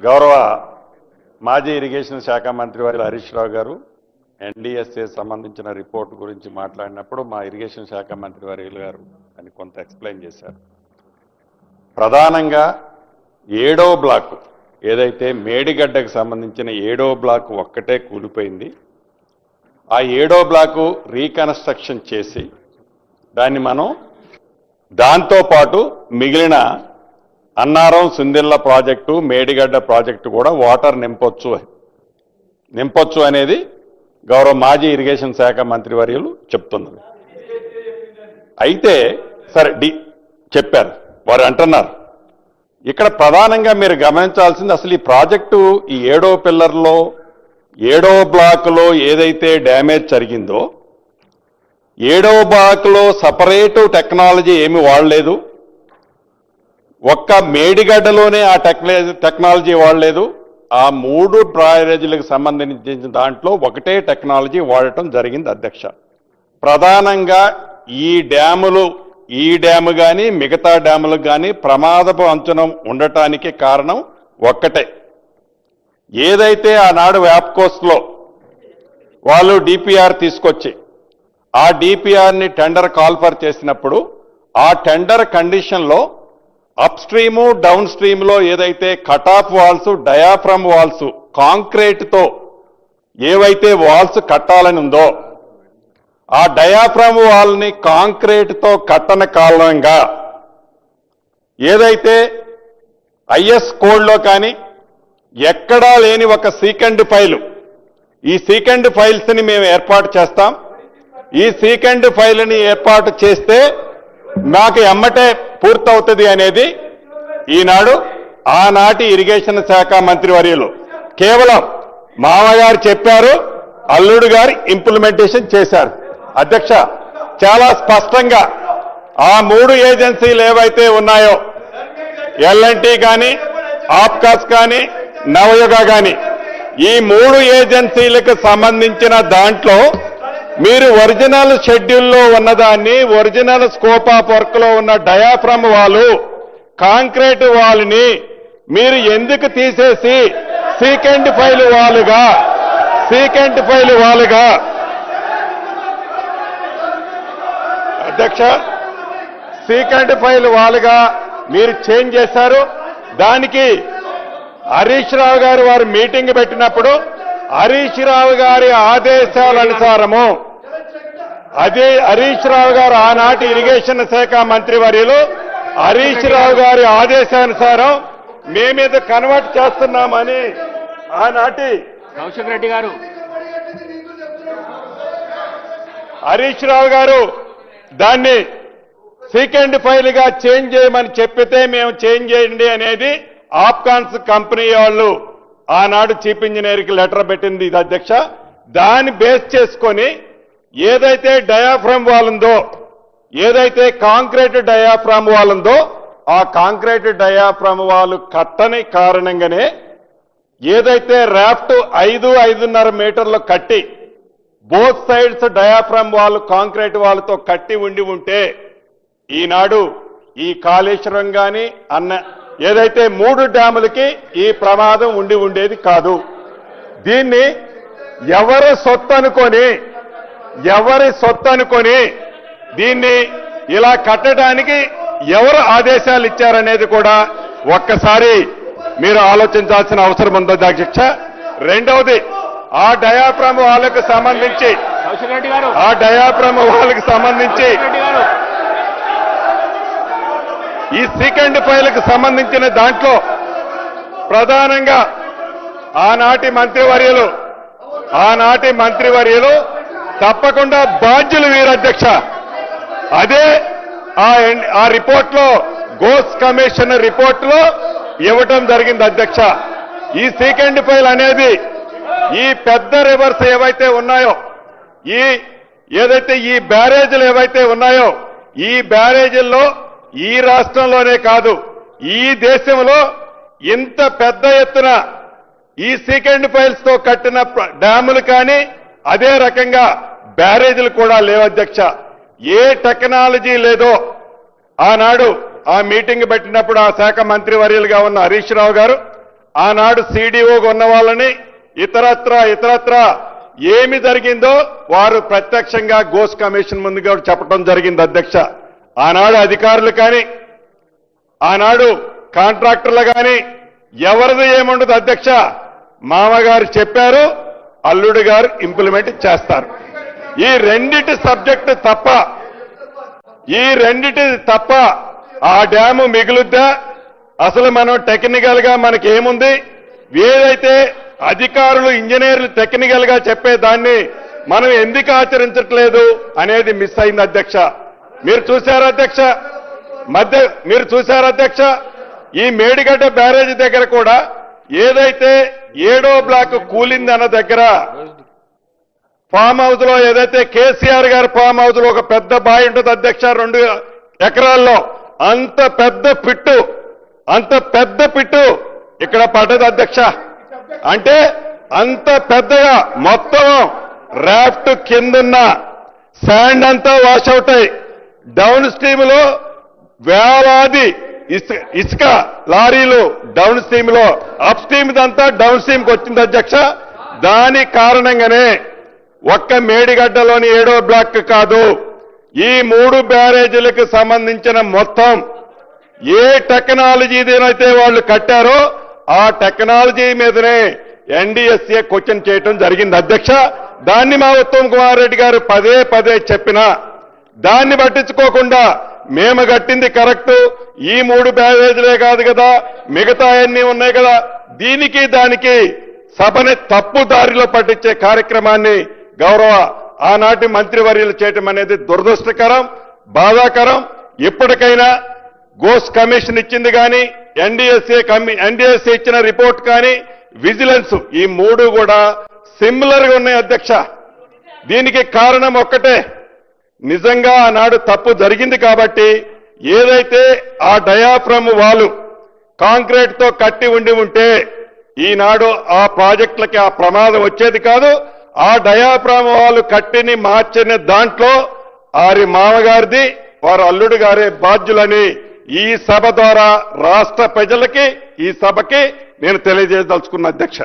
గౌరవ మాజీ ఇరిగేషన్ శాఖ మంత్రి వారి హరీష్ రావు గారు ఎన్డీఎస్ఏ సంబంధించిన రిపోర్ట్ గురించి మాట్లాడినప్పుడు మా ఇరిగేషన్ శాఖ మంత్రి వారి గారు అని కొంత ఎక్స్ప్లెయిన్ చేశారు. ప్రధానంగా ఏడో బ్లాక్ ఏదైతే మేడిగడ్డకు సంబంధించిన ఏడో బ్లాక్ ఒక్కటే కూలిపోయింది ఆ ఏడో బ్లాకు రీకన్స్ట్రక్షన్ చేసి దాన్ని మనం దాంతోపాటు మిగిలిన అన్నారం సుందిల్ల ప్రాజెక్టు మేడిగడ్డ ప్రాజెక్టు కూడా వాటర్ నింపొచ్చు. నింపొచ్చు అనేది గౌరవ మాజీ ఇరిగేషన్ శాఖ మంత్రి వర్యులు చెప్తున్నారు. అయితే సరే డి చెప్పారు. వారు అంటున్నారు. ఇక్కడ ప్రధానంగా మీరు గమనించాల్సింది అసలు ఈ ప్రాజెక్టు ఈ ఏడో పిల్లర్లో ఏడో బ్లాక్లో ఏదైతే డ్యామేజ్ జరిగిందో ఏడో బ్లాక్లో సపరేటు టెక్నాలజీ ఏమి వాడలేదు. ఒక్క మేడిగడ్డలోనే ఆ టెక్నాలజీ టెక్నాలజీ వాడలేదు. ఆ మూడు డ్రాయరేజీలకు సంబంధించిన దాంట్లో ఒకటే టెక్నాలజీ వాడటం జరిగింది అధ్యక్ష. ప్రధానంగా ఈ డ్యాములు ఈ డ్యాము కానీ మిగతా డ్యాములకు కానీ ప్రమాదపు అంచనం ఉండటానికి కారణం ఒక్కటే. ఏదైతే ఆనాడు వ్యాప్కోస్లో వాళ్ళు డిపిఆర్ తీసుకొచ్చి ఆ డిపిఆర్ని టెండర్ కాల్ఫర్ చేసినప్పుడు ఆ టెండర్ కండిషన్లో అప్ స్ట్రీము డౌన్ స్ట్రీమ్లో ఏదైతే cut off walls diaphragm walls కాంక్రీట్తో ఏవైతే వాల్స్ కట్టాలని ఉందో ఆ డయాఫ్రమ్ వాల్ని కాంక్రీట్తో కట్టన కారణంగా ఏదైతే ఐఎస్ కోడ్లో కానీ ఎక్కడా లేని ఒక సీకండ్ ఫైలు ఈ సీకండ్ ఫైల్స్ని మేము ఏర్పాటు చేస్తాం. ఈ సీకండ్ ఫైల్ని ఏర్పాటు చేస్తే నాకు ఎమ్మటే పూర్తవుతుంది అనేది ఈనాడు ఆనాటి ఇరిగేషన్ శాఖ మంత్రివర్యులు కేవలం మామగారు చెప్పారు అల్లుడు గారు ఇంప్లిమెంటేషన్ చేశారు. అధ్యక్ష చాలా స్పష్టంగా ఆ మూడు ఏజెన్సీలు ఏవైతే ఉన్నాయో ఎల్ఎన్టీ కానీ ఆప్కాస్ కానీ నవయుగ కానీ ఈ మూడు ఏజెన్సీలకు సంబంధించిన దాంట్లో మీరు ఒరిజినల్ షెడ్యూల్లో ఉన్నదాన్ని ఒరిజినల్ స్కోప్ ఆఫ్ వర్క్లో ఉన్న డయాఫ్రమ్ వాలు కాంక్రీట్ వాళ్ళని మీరు ఎందుకు తీసేసి సీకెండ్ ఫైల్ వాలుగా సీకెండ్ ఫైల్ వాలుగా అధ్యక్ష సీకెండ్ ఫైల్ వాలుగా మీరు చేంజ్ చేశారు. దానికి హరీష్ రావు గారు వారు మీటింగ్ పెట్టినప్పుడు హరీష్ రావు గారి ఆదేశాల అనుసారము అదే హరీష్ రావు గారు ఆనాటి ఇరిగేషన్ శాఖ మంత్రి వర్యులు. హరీష్ రావు గారి ఆదేశానుసారం మేమేదో కన్వర్ట్ చేస్తున్నామని ఆనాటి కౌశిక్ రెడ్డి గారు. హరీష్ రావు గారు దాన్ని సీకెండ్ ఫైల్గా చేంజ్ చేయమని చెప్పితే మేము చేంజ్ చేయండి అనేది ఆప్కాన్స్ కంపెనీ వాళ్ళు ఆనాడు చీఫ్ ఇంజనీర్కి లెటర్ పెట్టింది ఇది అధ్యక్ష. దాన్ని బేస్ చేసుకొని ఏదైతే డయాఫ్రమ్ వాలుందో ఏదైతే కాంక్రీట్ డయాఫ్రామ్ వాలుందో ఉందో ఆ కాంక్రీట్ డయాఫ్రామ్ వాలు కట్టని కారణంగానే ఏదైతే ర్యాఫ్ట్ ఐదు ఐదున్నర మీటర్లు కట్టి both sides diaphragm wall concrete వాళ్ళతో కట్టి ఉండి ఉంటే ఈనాడు ఈ కాళేశ్వరం కానీ అన్న ఏదైతే మూడు డ్యాములకి ఈ ప్రమాదం ఉండి ఉండేది కాదు. దీన్ని ఎవరు సొత్తు అనుకొని ఎవరి సొత్తు అనుకొని దీన్ని ఇలా కట్టడానికి ఎవరు ఆదేశాలు ఇచ్చారనేది కూడా ఒక్కసారి మీరు ఆలోచించాల్సిన అవసరం ఉంది అధ్యక్ష రెండవది ఆ డయాఫ్రమ్ వాళ్ళకు సంబంధించి ఆ డయాఫ్రమ్ వాళ్ళకి సంబంధించి ఈ సెకండ్ ఫైల్కి సంబంధించిన దాంట్లో ప్రధానంగా ఆనాటి మంత్రివర్యులు ఆనాటి మంత్రివర్యులు తప్పకుండా బాధ్యులు వీరధ్యక్ష. అదే ఆ ఆ రిపోర్ట్లో గోస్ కమిషన్ రిపోర్ట్లో ఇవ్వటం జరిగింది అధ్యక్ష. ఈ సీకెండ్ ఫైల్ అనేది ఈ పెద్ద రివర్స్ ఏవైతే ఉన్నాయో ఈ ఏదైతే ఈ బ్యారేజీలు ఏవైతే ఉన్నాయో ఈ బ్యారేజీల్లో ఈ రాష్ట్రంలోనే కాదు ఈ దేశంలో ఇంత పెద్ద ఎత్తున ఈ సెకండ్ ఫైల్స్తో కట్టిన డ్యాములు కానీ అదే రకంగా బ్యారేజీలు కూడా లేవు అధ్యక్ష. ఏ టెక్నాలజీ లేదో ఆనాడు ఆ మీటింగ్ పెట్టినప్పుడు ఆ శాఖ మంత్రి వర్యులుగా ఉన్న హరీష్ రావు గారు ఆనాడు సీడీఓగా ఉన్న వాళ్ళని ఇతరత్ర ఇతరత్ర ఏమి జరిగిందో వారు ప్రత్యక్షంగా గోస్ కమిషన్ ముందు కూడా చెప్పడం జరిగింది అధ్యక్ష. ఆనాడు అధికారులు కానీ ఆనాడు కాంట్రాక్టర్లు కానీ ఎవరిది ఏముండదు అధ్యక్ష. మామగారు చెప్పారు అల్లుడు గారు ఇంప్లిమెంట్ చేస్తారు. ఈ రెండిటి సబ్జెక్టు తప్ప ఈ రెండిటి తప్ప ఆ డ్యాము మిగులుద్దా? అసలు మనం టెక్నికల్గా మనకి ఏముంది ఏదైతే అధికారులు ఇంజనీర్లు టెక్నికల్గా చెప్పే దాన్ని మనం ఎందుకు ఆచరించట్లేదు అనేది మిస్ అయింది అధ్యక్ష. మీరు చూశారు అధ్యక్ష? మధ్య మీరు చూశారు అధ్యక్ష? ఈ మేడిగడ్డ బ్యారేజ్ దగ్గర కూడా ఏదైతే ఏడో బ్లాక్ కూలిందన్న దగ్గర ఫామ్ హౌస్లో ఏదైతే కేసీఆర్ గారి ఫామ్ హౌస్లో ఒక పెద్ద బావి ఉంటుంది అధ్యక్ష రెండు ఎకరాల్లో అంత పెద్ద పిట్టు అంత పెద్ద పిట్టు ఇక్కడ పడ్డది అధ్యక్ష. అంటే అంత పెద్దగా మొత్తం రాఫ్ట్ కిందున్న శాండ్ అంతా వాష్ అవుట్ అయి డౌన్ స్ట్రీమ్లో వేలాది ఇసుక ఇసుక లారీలు డౌన్ స్ట్రీమ్లో అప్ స్ట్రీమ్ అంతా డౌన్ స్ట్రీమ్కి వచ్చింది అధ్యక్ష. దాని కారణంగానే ఒక్క మేడిగడ్డలోని ఏడో బ్లాక్ కాదు. ఈ మూడు బ్యారేజీలకు సంబంధించిన మొత్తం ఏ టెక్నాలజీనైతే వాళ్ళు కట్టారో ఆ టెక్నాలజీ మీదనే ఎన్డీఎస్ఏ క్వశ్చన్ చేయటం జరిగింది. అధ్యక్ష దాన్ని మా ఉత్తమ్ కుమార్ రెడ్డి గారు పదే పదే చెప్పినా దాన్ని పట్టించుకోకుండా మేము కట్టింది కరెక్ట్. ఈ మూడు బ్యారేజీలే కాదు కదా మిగతా అన్ని ఉన్నాయి కదా. దీనికి దానికి సభని తప్పు దారిలో పట్టించే కార్యక్రమాన్ని గౌరవ ఆనాటి మంత్రివర్యులు చేయటం అనేది దురదృష్టకరం బాధాకరం. ఎప్పటికైనా గోస్ కమిషన్ ఇచ్చింది కానీ ఎన్డీఎస్ఏ కమి ఎన్డీఎస్ఏ ఇచ్చిన రిపోర్ట్ కానీ విజిలెన్స్ ఈ మూడు కూడా సిమిలర్గా ఉన్నాయి అధ్యక్ష. దీనికి కారణం ఒక్కటే. నిజంగా ఆనాడు తప్పు జరిగింది కాబట్టి ఏదైతే ఆ డయాఫ్రమ్ వాలు కాంక్రీట్తో కట్టి ఉండి ఉంటే ఈనాడు ఆ ప్రాజెక్టులకి ఆ ప్రమాదం వచ్చేది కాదు. ఆ డయాఫ్రామ్ వాళ్ళు కట్టిని మార్చిన దాంట్లో వారి మామగారిది వారి అల్లుడు గారే బాధ్యులని ఈ సభ ద్వారా రాష్ట్ర ప్రజలకి ఈ సభకి నేను తెలియజేయదలుచుకున్న అధ్యక్ష.